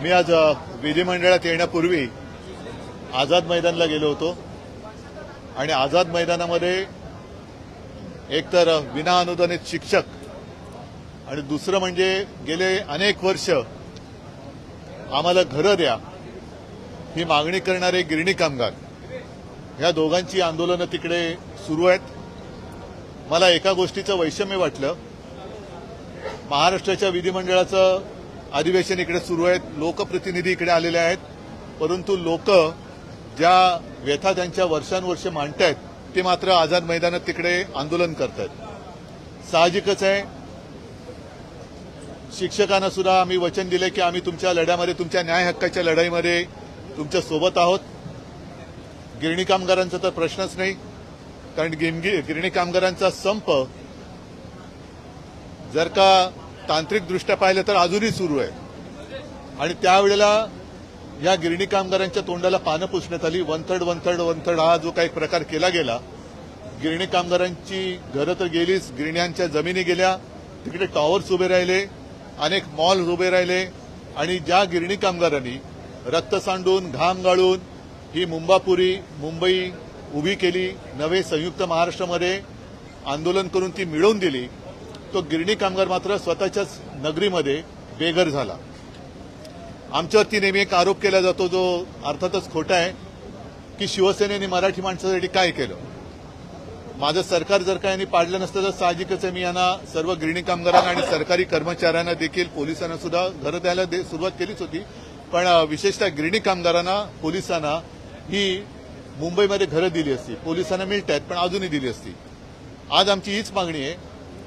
मी आज विधिमंडळात येण्यापूर्वी आझाद मैदानला गेलो होतो. आणि आझाद मैदानामध्ये एकतर विना अनुदानित शिक्षक आणि दुसरं म्हणजे गेले अनेक वर्ष आम्हाला घरं द्या ही मागणी करणारे गिरणी कामगार. ह्या दोघांची आंदोलनं तिकडे सुरू आहेत. मला एका गोष्टीचं वैषम्य वाटलं. महाराष्ट्राच्या विधिमंडळाचं अधिवेशन इकडे सुरू आहेत लोकप्रतिनिधी इकडे आलेले आहेत. परंतु लोक ज्या व्यथा त्यांच्या वर्षानुवर्ष मांडतायत ते मात्र आझाद मैदानात तिकडे आंदोलन करतायत. साहजिकच आहे. शिक्षकांना सुद्धा आम्ही वचन दिले की आम्ही तुमच्या लढ्यामध्ये तुमच्या न्याय हक्काच्या लढाईमध्ये तुमच्यासोबत आहोत. गिरणी कामगारांचा तर प्रश्नच नाही. कारण गिरणी कामगारांचा संप जर का तांत्रिकदृष्ट्या पाहिलं तर अजूनही सुरू आहे. आणि त्यावेळेला या गिरणी कामगारांच्या तोंडाला पानं पुसण्यात आली. One third one third one third हा जो काही प्रकार केला गेला गिरणी कामगारांची घरं तर गेलीच गिरण्यांच्या जमिनी गेल्या तिकडे टॉवर्स उभे राहिले अनेक मॉल उभे राहिले आणि ज्या गिरणी कामगारांनी रक्त सांडून घाम गाळून ही मुंबापुरी मुंबई उभी केली नवे संयुक्त महाराष्ट्रामध्ये आंदोलन करून ती मिळवून दिली तो गिरणी कामगार मात्र स्वतःच्याच नगरीमध्ये बेघर झाला. आमच्यावरती नेहमी एक आरोप केला जातो जो अर्थातच खोटा आहे की शिवसेनेने मराठी माणसासाठी काय केलं? माझं सरकार जर का यांनी पाडलं नसतं तर साहजिकच आहे मी यांना सर्व गिरणी कामगारांना आणि सरकारी कर्मचाऱ्यांना देखील पोलिसांना सुद्धा घरं द्यायला दे- सुरुवात केलीच होती. पण विशेषतः गिरणी कामगारांना पोलिसांना ही मुंबईमध्ये घरं दिली असती. पोलिसांना मिळत आहेत पण अजूनही दिली असती. आज आमची हीच मागणी आहे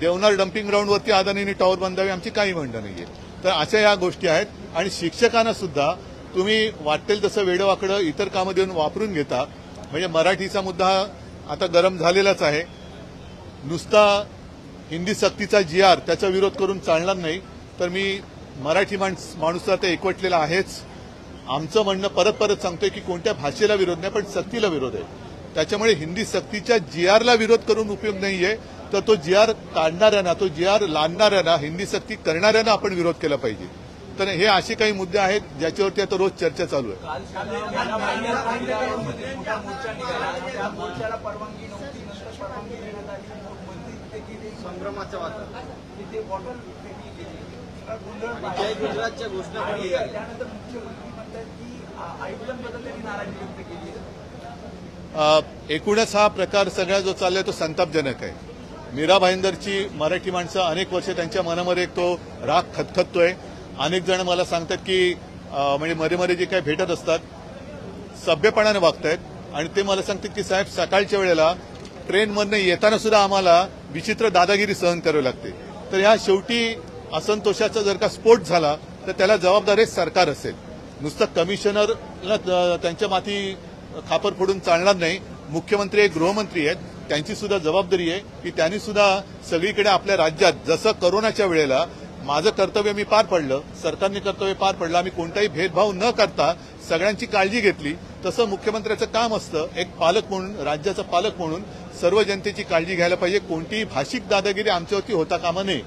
देवनार डम्पिंग ग्राउंडवरती अदानीने टॉवर बांधावी आमची काही म्हणणं नाहीये. तर अशा या गोष्टी आहेत. आणि शिक्षकांना सुद्धा तुम्ही वाटेल तसं वेडवाकडं इतर कामं देऊन वापरून घेता. म्हणजे मराठीचा मुद्दा आता गरम झालेलाच आहे. नुसता हिंदी सक्तीचा जी आर त्याचा विरोध करून चालणार नाही. तर मी मराठी माणस माणूस तर ते एकवटलेला आहेच. आमचं म्हणणं परत परत सांगतोय की कोणत्या भाषेला विरोध नाही पण सक्तीला विरोध आहे. त्याच्यामुळे हिंदी सक्तीच्या जी आरला विरोध करून उपयोग नाहीये. तर तो जी आर काढणाऱ्यांना तो जी आर लादणाऱ्यांना हिंदी सक्ती करणाऱ्यांना आपण विरोध केला पाहिजे. तर हे असे काही मुद्दे आहेत ज्याच्यावरती आता रोज चर्चा चालू आहे. एकूणच हा प्रकार सगळा जो चाललाय तो संतापजनक आहे. मीरा भाईंदरची मराठी माणसं अनेक वर्ष त्यांच्या मनामध्ये एक तो राग खतखततोय. अनेक जण मला सांगतात की म्हणजे मध्ये मध्ये जे काही भेटत असतात सभ्यपणाने वागतायत. आणि ते मला सांगतात की साहेब सकाळच्या वेळेला ट्रेनमधनं येताना सुद्धा आम्हाला विचित्र दादागिरी सहन करावी लागते. तर ह्या शेवटी असंतोषाचा जर का स्फोट झाला तर त्याला जबाबदार सरकार असेल. नुसतं कमिशनरला त्यांच्या माथी खापर फोडून चालणार नाही. मुख्यमंत्री एक गृहमंत्री आहेत. त्यांची सुद्धा जबाबदारी आहे की त्यांनी सुद्धा सगळीकडे आपल्या राज्यात जसं करोनाच्या वेळेला माझं कर्तव्य मी पार पडलं सरकारने कर्तव्य पार पडलं आम्ही कोणताही भेदभाव न करता सगळ्यांची काळजी घेतली तसं मुख्यमंत्र्याचं काम असतं एक पालक म्हणून राज्याचा पालक म्हणून सर्व जनतेची काळजी घ्यायला पाहिजे कोणतीही भाषिक दादागिरी आमच्यावरती होता कामा नये.